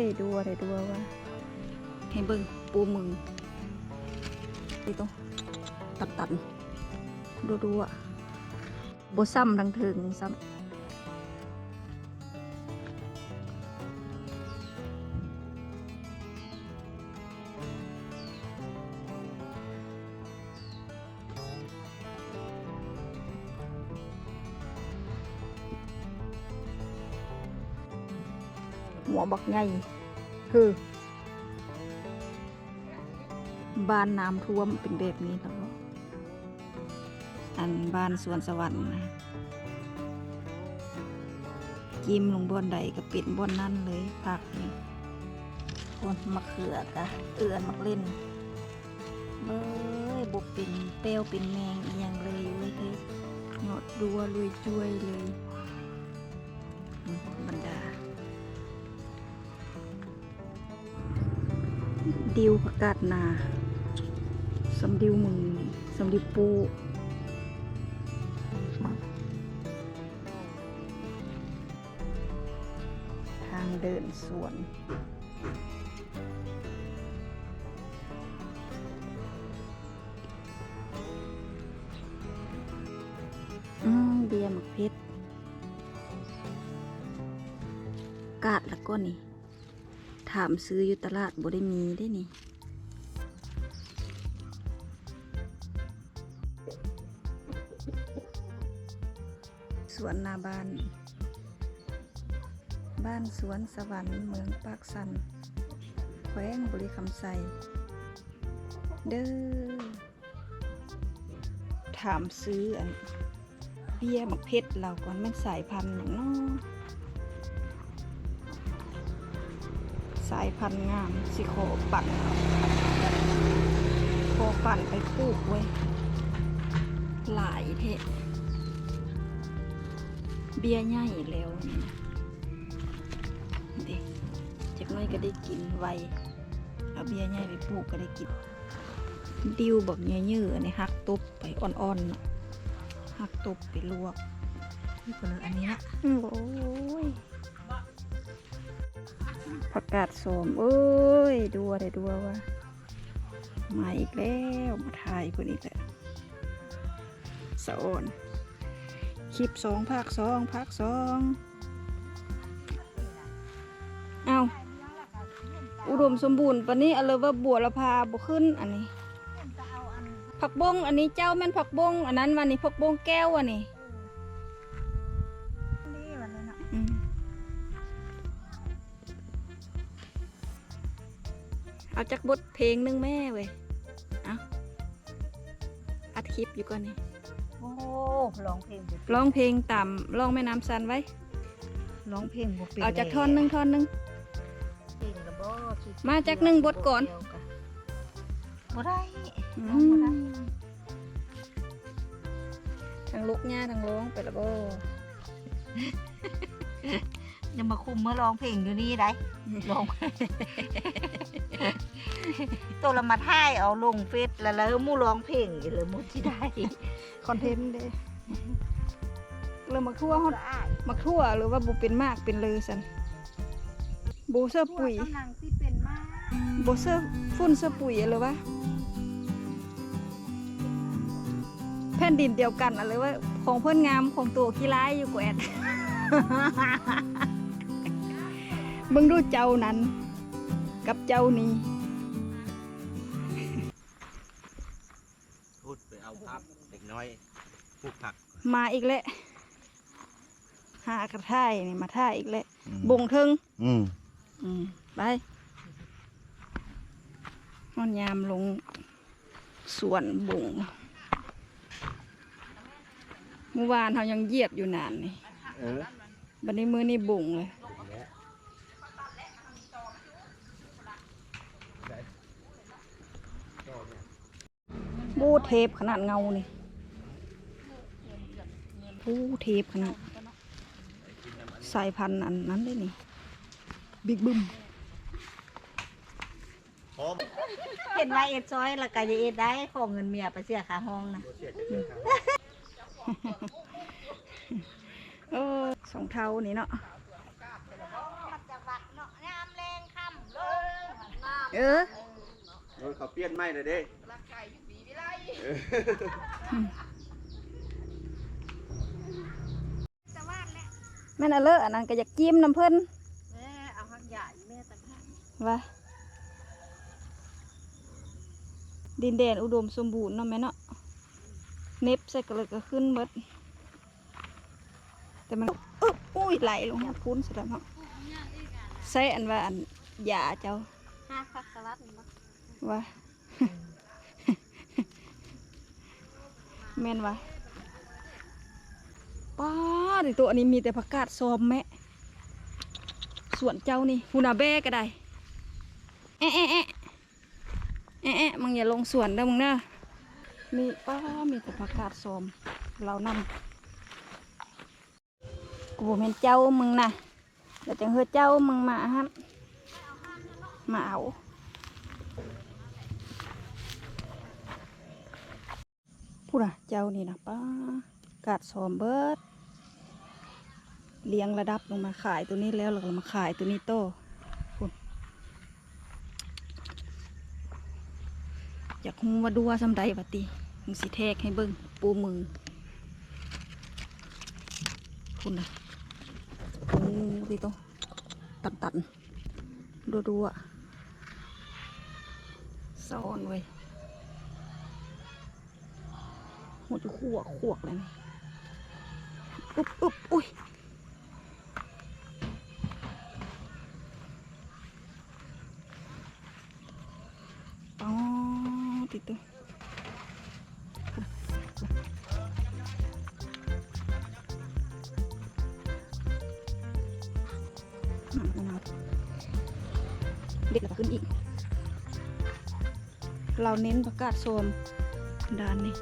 ยดูอะไรดูว่าให้เบิ่งปูมึงนี่ต้องตัดตัดๆดูดูอะบซ้ำดังถึงซ้ำ บักไงคือบ้านน้ำท่วมเป็นแบบนี้แล้วอันบ้านสวนสวรรค์นะกิมลงบนใดก็ปิดบนนั่นเลยพักนี่คนมะเขือกะเอือนมักเล่นเบ้ยบกเป็นเปลวเป็นแมงอย่างเลยเว้ยเฮ้ยหยดดัวลุยช่วยเลย ดิวผักกาดนาสำดิวมึงสำดิวปูทางเดินสวนอืมเบียร์หมักเพชรกาดแล้วก็นี่ ถามซื้ออยู่ตลาดบ่ได้มีได้นี่สวนนาบ้าน บ้านสวนสวรรค์เมืองปากสัน แขวงบริคำไซเด้อ ถามซื้ออันเบี้ยหมักเพชรเราก่อนมันสายพันธุ์อย่างเน้อายพันธุ์งามสิโคปั่นเอาโคปั่นไปปลูกไว้ยหลายเทะเบี้ยใหญ่แล้วนี่นะเด็กจากน้อยก็ได้กินไวเอาเบียร์ใหญ่ไปปลูกก็ได้กิน ดิวแบบเยื่อๆในหักตุบไปอ่อนๆเนาะหักตุบไปลวกนี่คนละอันนี้ละโอ้ย ผักกาดโสมเอ้ยดูอะไรดูว่ามาอีกแล้วมาถ่ายเพื่อนอีกแล้วสะออนคลิปสองภาคสองภาคสองเอาอุดมสมบูรณ์ปานนี้อะไรว่าบัวละพาบ่ขึ้นอันนี้ผักบงอันนี้เจ้าแม่นผักบงอันนั้นวันนี้ผักบงแก้วอันนี้นี่ เอาจากบทเพลงหนึงแม่เว้ยเอาอัดคลิปอยู่ก่อนนี่โอ้ร้องเพลงบ่ร้องเพลงต่ำร้องแม่น้ำซันไว้ ร้องเพลงบ่เป็นเอาจากท่อนหนึงท่อนหนึง เพลงกระบอกมาจากหนึ่งบทก่อน บ่ได้อืร้องบ่ได้มทางลุกง่าทางร้องไปและบ่อย่ามาคุมเมื่อร้องเพลงอยู่นี่ได้ร้อง ตัวละมาท่ายเอาลงเฟซแล้วแล้วมู่ร้องเพลงอีกเลยมู่ที่ได้คอนเทนต์เด้เรามาทั่วฮอดอ้ายมักทั่วหรือว่าบุเป็นมากเป็นเลยสันบูเสื้อปุ๋ยกำลังที่เป็นมากบูเสื้อฟุ้นเสื้อปุ๋ยหรือว่าแผ่นดินเดียวกันอะไรว่าของเพื่อนงามของตัวขี้ร้ายอยู่กว่าแอดมึงดูเจ้านั้น กับเจ้านี้ น้อยพูดผัก มาอีกแล้วหากระท่ายนี่มาท่ายอีกแล้วบงเทิงอืมอืมไปนอนยามลงสวนบุงเมื่อวานเขายังเหยียบอยู่นานนี่เออบันนี้มือนี่บุงเลย บูเทปขนาดเงานี่ บูเทปขนาดสายพันธุ์อันนั้นได้นี่ บิ๊กบึ้มพร้อมเห็นว่าเอ็ดซอยแล้วก็จะเอ็ดได้ขอเงินเมียไปเสียค่าห้องนะเออสองเท่านี่เนาะมันจะวัดเนาะงามแรงเออโดนเขาเปลี่ยนไม่เลยเด้ แม่นอะเลอะอันนั้นก็อยากจิ้มน้ำเพิ่นแม่เอาหักใหญ่แม่ต่างหากว่าดินแดนอุดมสมบูรณ์เนาะแม่เนาะเน็บใส่กระเลยก็ขึ้นเบิดแต่มันอึ๊บอุ้ยไหลลงมาพุ้นสุดแล้วเนาะใส่อันว่าอันยาเจ้าห้าพักสลัดเนาะว่าแม่นว่า ป้าดิตัวนี้มีแต่ผักกาดซอมแม่ส่วนเจ้านี่ฮูนาเบ้ก็ได้แอะแอะแอะแอะแอะมึงอย่าลงสวนเด้อมึงเด้อมีป้ามีแต่ผักกาดซอมเรานำกูบอกเป็นเจ้ามึงนะเดี๋ยวจังเฮือเจ้ามึงมาฮะมาเอาพูดอะเจ้านี่นะป้า กาดซอมเบิร์ดเลี้ยงระดับลงมาขายตัวนี้แล้วเรามาขายตัวนี้โตอยากฮู้ว่าดูว่าสำใดบัดติมึงสิแทกให้เบิ่งปูมือพูดนะโอ้ดิโตตันตันดูดูๆอะซ่อนไว้ยหัวจะขัวขวกเลยนี่ อุ๊บอุ๊บอุ้ยอ๋อติดตัวน้ำมะนาวเด็วก็ขึ้นอีก เราเน้นประกาศโซมด้านนี้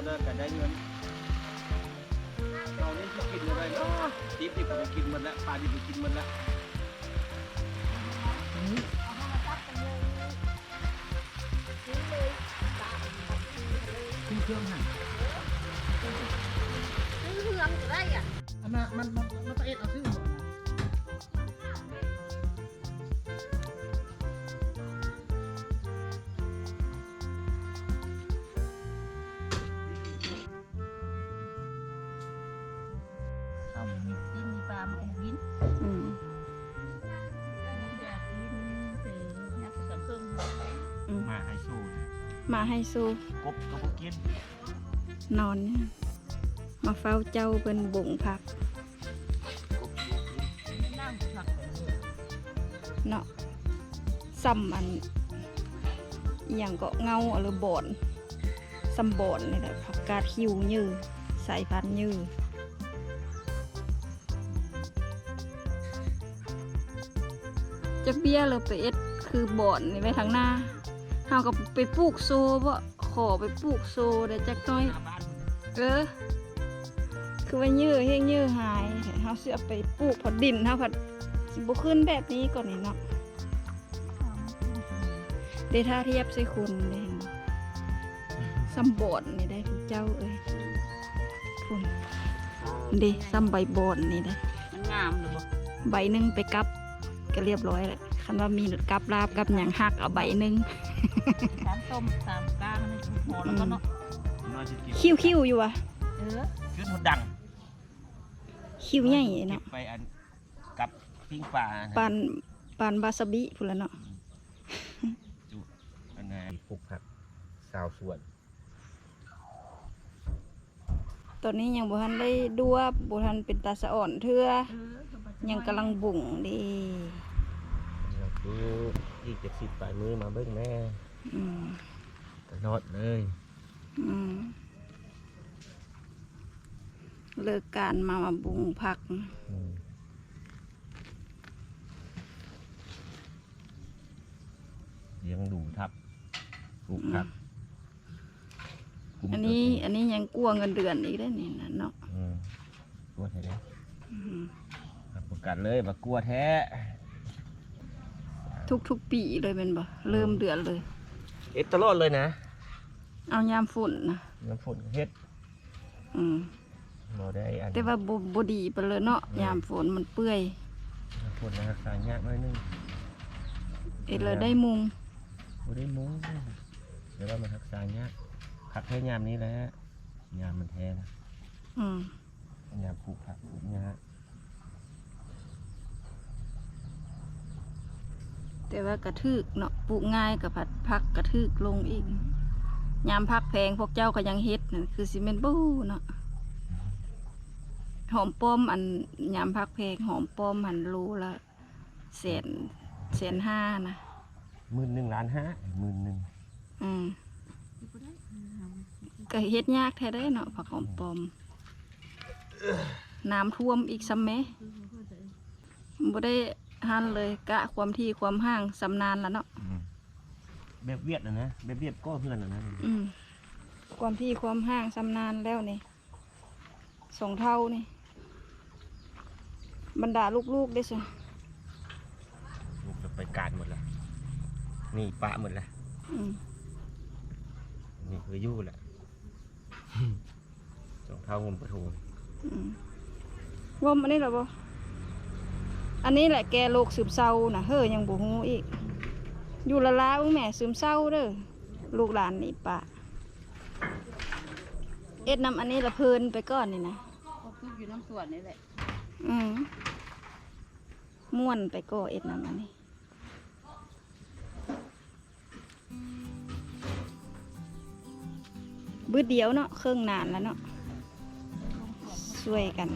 คนเข้าเดินกันได้เงินเรานี่ที่กินอะไรเนาะทิปที่ผมกินหมันแล้วปลาที่ผมกินหมันแล้วขึ้นเครื่องหันซื้อเฮืองก็ได้อะอันน่ะมันมันมันตะเอ็ดเอาซื้อ มาให้สู้กบก็บ่กินนอนเนี่ยมาเฝ้าเจ้าเป็นบุงผักกบบ่กินน้ำผักเนาะซ้ำอันอหย่างก็เงาหรือบอนซ้ำบอนนี่แหละผักกาดหิวยือสายพันธุ์ยือจักเบี้ยเลยไปเอ็ดคือบอนนี่ไว้ทางหน้า เฮาก็ไปปลูกโซบ่ขอไปปลูกโซเดี๋ยวจักหน้อยหน้าบ้านเออ คือว่ายื้อเฮงยื้อหายเฮาสิเอาไปปลูกพอดินเฮาผัดสิบ่ขึ้นแบบนี้ก่อนนี่เนาะเดท่าเทียบใส่คุณเด้ซัมบอนนี่ได้ทุกเจ้าเอ้ยพุ่นเดซัมใบบอนนี่ได้มันงามเลยบ่ใบหนึ่งไปกับก็เรียบร้อยแล้ว คันว่ามีกับลาบกับหยังหักเอาใบหนึ่งสามต้มสามก้างนี่หอแล้วก็เนาะน้อยสิกินคิ้วคิ้วๆอยู่วะเออขึ้นหมดดังคิ้วใหญ่เก็เนาะบไปอันกับปิ้งปลานะปานปานบาสบิพุ่นละเนาะจุอันไหนปลูกผักสาวสวนตอนนี้ยังบ่ทันได้ดูว่าบ่ทันเป็นตาสะอ่อนเทื่อเออ ยังกำลังบุ่งเดี เราคืออีกจะสิบปลายมือมาเบิ้งแม่อืมตลอดเลยอืมเลิกการมามาบุ่งผักอืมเลี้ยงดูทับปลูกผักคุมอันนี้อันนี้ยังกลัวเงินเดือนอีกได้อนี่นะเนาะอืมกลัวแท้เลยอืมรับประกันเลยว่ากลัวแท้ ทุกทุกๆปีเลยเป็นบ่เริ่มเดือนเลยเอ็ดตลอดเลยนะเอายามฝนนะน้ำฝนเฮ็ดอืมบ่ได้อันแต่ว่าบ่บ่ดีไปเลยเนาะยามฝนมันเปื่อยน้ำฝนรักษายากหน่อยนึงเอ็ดเลยได้มุงบ่ได้มุ้งเดี๋ยวว่ามันรักษายากผักแค่ยามนี้แหละยามมันแท้นะอืมยามปลูกผักปลูกหญ้า แต่ว่ากระทึกเนาะปลูกง่ายกับผัดพักกระทึกลงอีกยามพักแพงพวกเจ้าก็ยังเฮ็ดนั่นคือสิเมนบูเนาะหอมป้อมอันยามพักแพงหอมป้อมหันรูละแสนแสนห้านะหมื่นหนึ่งล้านห้าหมื่นหนึ่งอืมก็เฮ็ดยากแท้ได้เนาะผักหอมป้อม น้ำท่วมอีกซ้ำแหมบ่ได้ หันเลยกะความที่ความห่างสำนานแล้วเนาะแบบเวียดนะนะแบบเวียดก็เพื่อนนะนะอืมความที่ความห่างสำนานแล้วนี่สองเท่านี่บรรดาลูกๆได้สิลูกจะไปการหมดแล้วนี่ปะหมดแล้วอืมนี่คืออยู่แหละสองเท่างมประทูอืมวมอันนี้เหรอบ่ อันนี้แหละแกโรคซึมเศร้านะเฮ้ยยังบ่ฮู้อีก อยู่ละลาอุ้งแม่ซึมเศร้าเด้อลูกหลานนี่ปะเอ็ดนำอันนี้ละเพลินไปก่อนนี่นะก็คืออยู่น้ำสวนนี่แหละ อืมม่วนไปก่อเอ็ดนำอันนี้บืดเดียวเนาะเครื่องนานแล้วเนาะช่วยกัน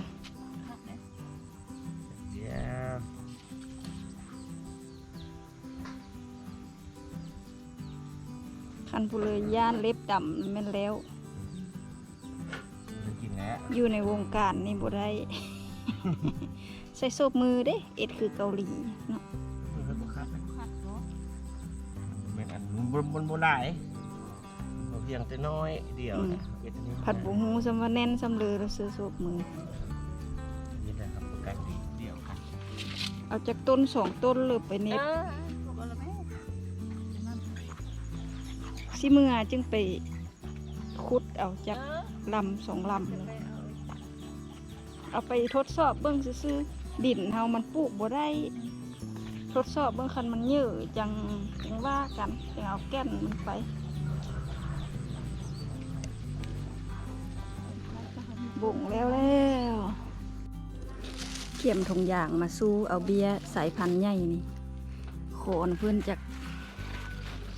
คันผู้เลยย่านเล็บดำแม่นแล้วมันกินแล้วอยู่ในวงการนี่บ่ได้ ใส่โซบมือเด้ เอ็ดคือเกาหลีเนาะมันก็บ่คัดนะคัดเนาะเป็นอันบนบนบนหลายเอาเพียงแต่น้อยเดียวนะเวทนี้ผัดบุหูสำว่าแน่นสำเลือแล้วซื้อโซบมือ นี่แหละครับประกันดีเดียวกันเอาจากต้นสองต้นเลยไปเน็บ เออ สิมือจึงไปขุดเอาจากเออลำสองลำเลยแม่เอาเอาไปทดสอบเบิ่งซื่อๆดินเฮามันปลูกบ่ได้ ทดสอบเบิ่งคันมันเยอะจังจังว่ากันจังเอาแก่นมันไปบุ่งแล้วแล้วเขี่ยมทงยางมาสู้เอาเบียร์สายพันธุ์ใหญ่นี่โคนเพื่อนจาก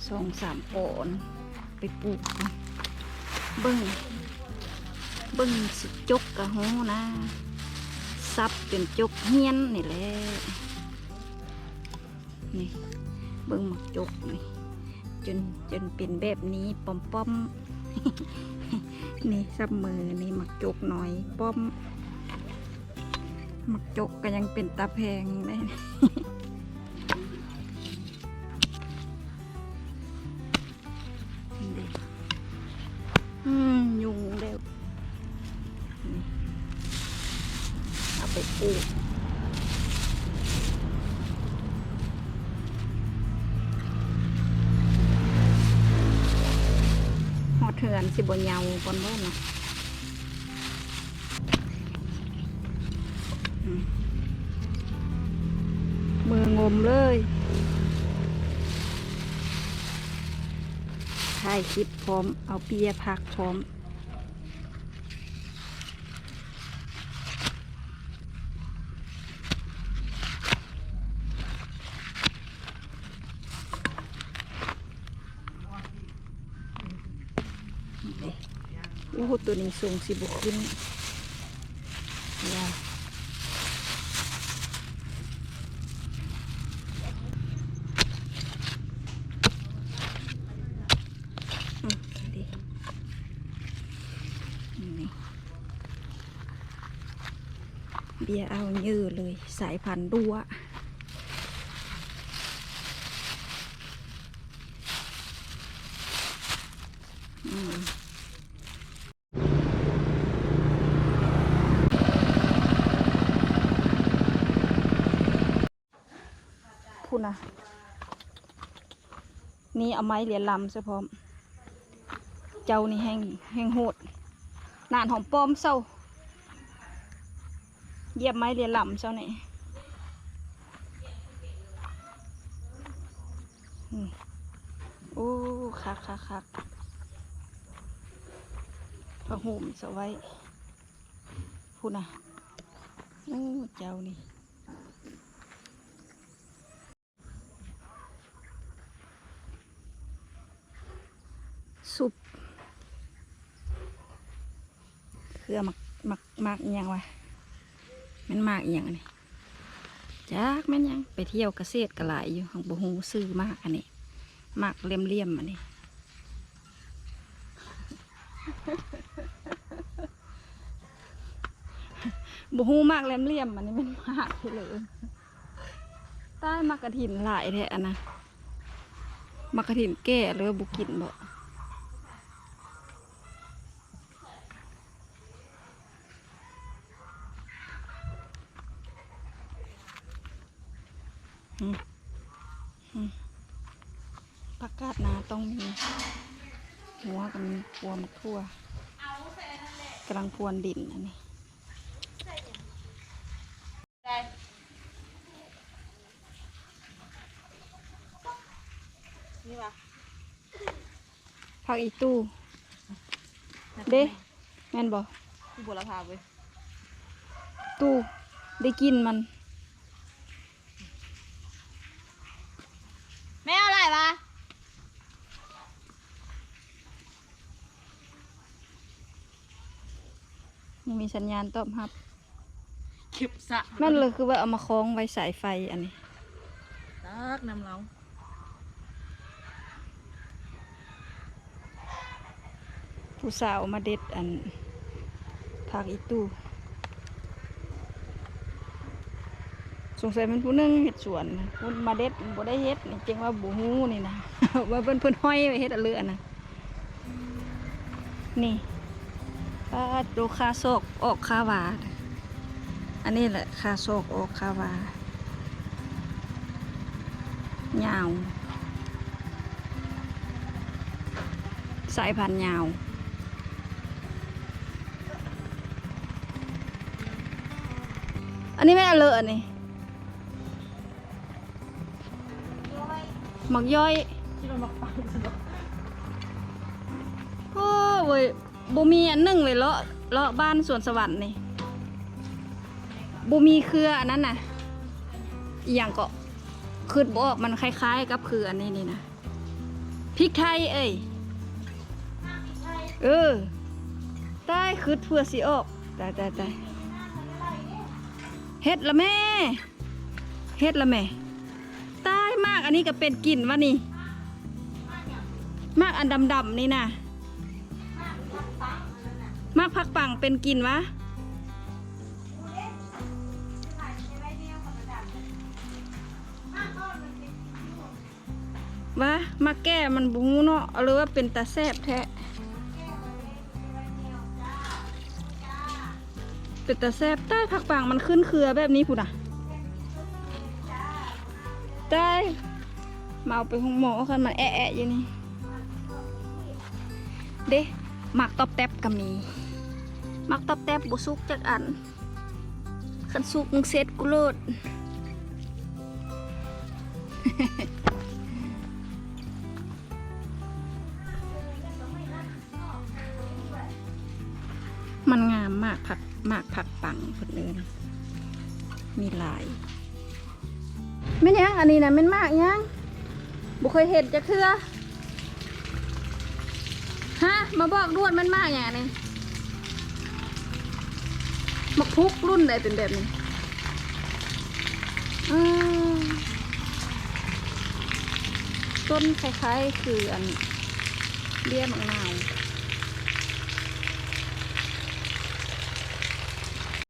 สองสามโอน ไปปลูก เบิ่งเบิ่งสิจกกะหูนะซับเป็นจกเฮียนนี่แหละนี่เบิ่งหมักจกนี่จนจนเป็นแบบนี้ป้อมป้อมนี่ซับมือนี่หมักจกหน่อยป้อมหมักจกก็ยังเป็นตาแพงได้ ถ่ายคลิปพร้อม เอาเปียพักพร้อม โอ้โหตัวนี้สูงสิบุขึ้น เบียเอาเยอเลยสายพันธุ์รั่วพูนะนี่เอาไม้เหรียญลำเฉพาะเจ้านี่แห้งแห้งโหดนานหอมปอมเศร้า เยียบไม้เรียญลำเจ้านี่อืมโอ้คักคักคักพระห่มสไว้พุ่นะโอ้เจ้านี่ซุปเครือหมักหมักหมักยังวะ มันมากอิหยังอันนี้จักแม่นยังไปเที่ยวกเกษตรกระหลายอยู่ของบูฮูซื้อมากอันนี้มากเลี่ยมเลี่ยมๆอันนี้บูฮูมากเลี่ยมเลี่ยมๆอันนี้มันมากที่เลยใต้มากกระถินหลายแท้อันนะมากกระถินแก่หรือบุกินบ่ ผักกาดนาต้องมี หัวกับมีพวมะทั่วกำลังพรวนดินอันนี้ผักอีตู้เด้แม่นบอกที่บุรพาเว้ยตู้ได้กินมัน แม่เอาอะไรมายังมีสัญญาณตอบรับเก็บสะแม่นเลยคือว่าเอามาคล้องไว้สายไฟอันนี้ตักน้ำเราผู้สาวมาเด็ดอันผักอีตู้ สงสัยมันผู้นึงเห็ดสวนนะผู้มาเด็ดบ่ได้เฮ็ดนี่จริงว่าบูฮูนี่นะว่าเพิ่นเพิ่นห้อยไว้เฮ็ดอันเลือนะนี่ป้าดูคาโศกออกคาวาอันนี้แหละคาโศกออกคาวายาวสายพันธุ์ยาวอันนี้ไม่เอาเลยอันนี้ หมักย่อยที่มันมาปังสนุกโอ้เว้ยบูมีอันหนึ่งเลยเลาะเลาะบ้านสวนสวรรค์นี่บูมีเครืออันนั้นน่ะอหย่างก็คืดบออกมันคล้าย ๆ กับคืออันนี้นี่นะพริกไทยเอ้ยเออใต้คืดเพื่อสิออกตายตายตายเฮ็ดละแม่เฮ็ดละแม่ ตายมากอันนี้ก็เป็นกลิ่นวะนี่ มากอันดำๆนี่นะมากพักปังเป็นกลิ่นวะวะมาแก้มันบูเนาะหรือว่าเป็นตาแซบแท้เป็นตาแซบใต้ผักปังมันขึ้นเครือแบบนี้พูดอะ ได้มาเอาไปห้องหมอกันมันแอะแอะๆอยู่นี่ เด้หมักตอบแตบก็มีหมักตอบแตบบุสุกจากอันคันสุกมึงเซ็ตกูโลดมันงามมากผักมากผักปังคนอื่นมีหลาย ไม่นยังอันนี้นะเป็นมากยังบุเคยเห็นจะเคือฮะมาบอกรวดมันมากอย่างนี้มักพุกรุ่นใดเป็นแบบนี้ต้นคล้ายๆคืออันเบี้ยมังนาว